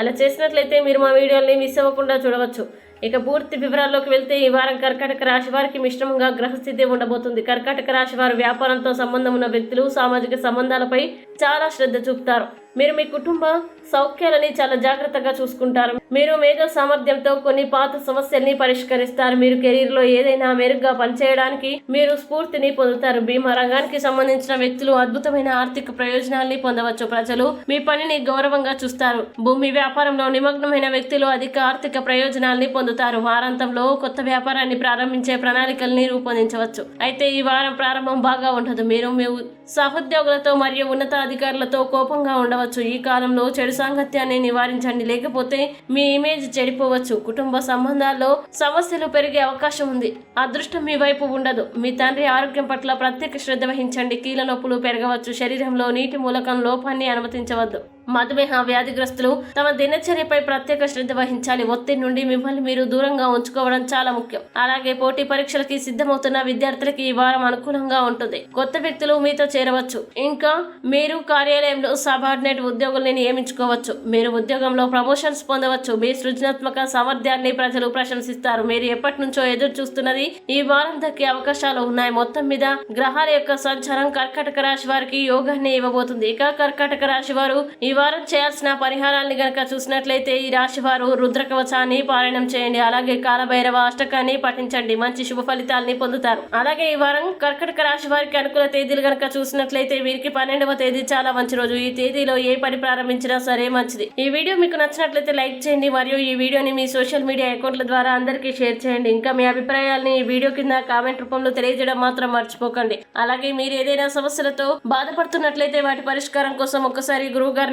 అలా చేసినట్లయితే మీరు మా వీడియోని మిస్ అవ్వకుండా చూడవచ్చు. ఇక పూర్తి వివరాల్లోకి వెళ్తే ఈ వారం కర్కాటక రాశి వారికి మిశ్రమంగా గ్రహస్థితి ఉండబోతుంది. కర్కాటక రాశి వారు వ్యాపారంతో సంబంధం ఉన్న వ్యక్తులు సామాజిక సంబంధాలపై చాలా శ్రద్ధ చూపుతారు. మీరు మీ కుటుంబ సౌఖ్యాలని చాలా జాగ్రత్తగా చూసుకుంటారు. మీరు మేధో సామర్థ్యంతో కొన్ని పాత సమస్యల్ని పరిష్కరిస్తారు. మీరు కెరీర్లో ఏదైనా మెరుగ్గా పనిచేయడానికి మీరు స్ఫూర్తిని పొందుతారు. బీమా రంగానికి సంబంధించిన వ్యక్తులు అద్భుతమైన ఆర్థిక ప్రయోజనాల్ని పొందవచ్చు. ప్రజలు మీ పనిని గౌరవంగా చూస్తారు. భూమి వ్యాపారంలో నిమగ్నమైన వ్యక్తులు అధిక ఆర్థిక ప్రయోజనాల్ని పొందుతారు. వారాంతంలో కొత్త వ్యాపారాన్ని ప్రారంభించే ప్రణాళికల్ని రూపొందించవచ్చు. అయితే ఈ వారం ప్రారంభం బాగా ఉండదు. మీరు మీ సహోద్యోగులతో మరియు ఉన్నతాధికారులతో కోపంగా ఉండవచ్చు ఈ కాలంలో చెడు సాంగత్యాన్ని నివారించండి. లేకపోతే మీ ఇమేజ్ చెడిపోవచ్చు. కుటుంబ సంబంధాల్లో సమస్యలు పెరిగే అవకాశం ఉంది. అదృష్టం మీ వైపు ఉండదు. మీ తండ్రి ఆరోగ్యం పట్ల ప్రత్యేక శ్రద్ధ వహించండి. కీళ్ళ నొప్పులు పెరగవచ్చు. శరీరంలో నీటి మూలకం లోపాన్ని అనుమతించవద్దు. మధుమేహ వ్యాధిగ్రస్తులు తమ దినచర్యపై ప్రత్యేక శ్రద్ధ వహించాలి. ఒత్తిడి నుండి మిమ్మల్ని మీరు దూరంగా ఉంచుకోవడం చాలా ముఖ్యం. అలాగే పోటీ పరీక్షలకి సిద్ధమవుతున్న విద్యార్థులకి ఈ వారం అనుకూలంగా ఉంటుంది. కొత్త వ్యక్తులు మీతో చేరవచ్చు. ఇంకా మీరు కార్యాలయంలో సబార్డినేట్ ఉద్యోగుల్ని నియమించుకోవచ్చు. మీరు ఉద్యోగంలో ప్రమోషన్స్ పొందవచ్చు. మీ సృజనాత్మక సామర్థ్యాన్ని ప్రజలు ప్రశంసిస్తారు. మీరు ఎప్పటి నుంచో ఎదురు చూస్తున్నది ఈ వారం దక్కే అవకాశాలు ఉన్నాయి. మొత్తం మీద గ్రహాల యొక్క సంచారం కర్కాటక రాశి వారికి యోగాన్ని ఇవ్వబోతుంది. ఇక కర్కాటక రాశి వారు ఈ వారం చేయాల్సిన పరిహారాన్ని గనక చూసినట్లయితే ఈ రాశి వారు రుద్ర పారాయణం చేయండి. అలాగే కాలభైరవ అష్టకాన్ని పఠించండి మంచి శుభ ఫలితాలని పొందుతారు. అలాగే ఈ వారం కర్కటక రాశి వారికి అనుకూల తేదీలు గనక చూసినట్లయితే వీరికి పన్నెండవ తేదీ చాలా మంచి రోజు. ఈ తేదీలో ఏ పని ప్రారంభించినా సరే మంచిది. ఈ వీడియో మీకు నచ్చినట్లయితే లైక్ చేయండి. మరియు ఈ వీడియోని మీ సోషల్ మీడియా అకౌంట్ల ద్వారా అందరికీ షేర్ చేయండి. ఇంకా మీ అభిప్రాయాల్ని ఈ వీడియో కింద కామెంట్ రూపంలో తెలియజేయడం మాత్రం మర్చిపోకండి. అలాగే మీరు ఏదైనా సమస్యలతో బాధపడుతున్నట్లయితే వాటి పరిష్కారం కోసం ఒకసారి గురువు గారి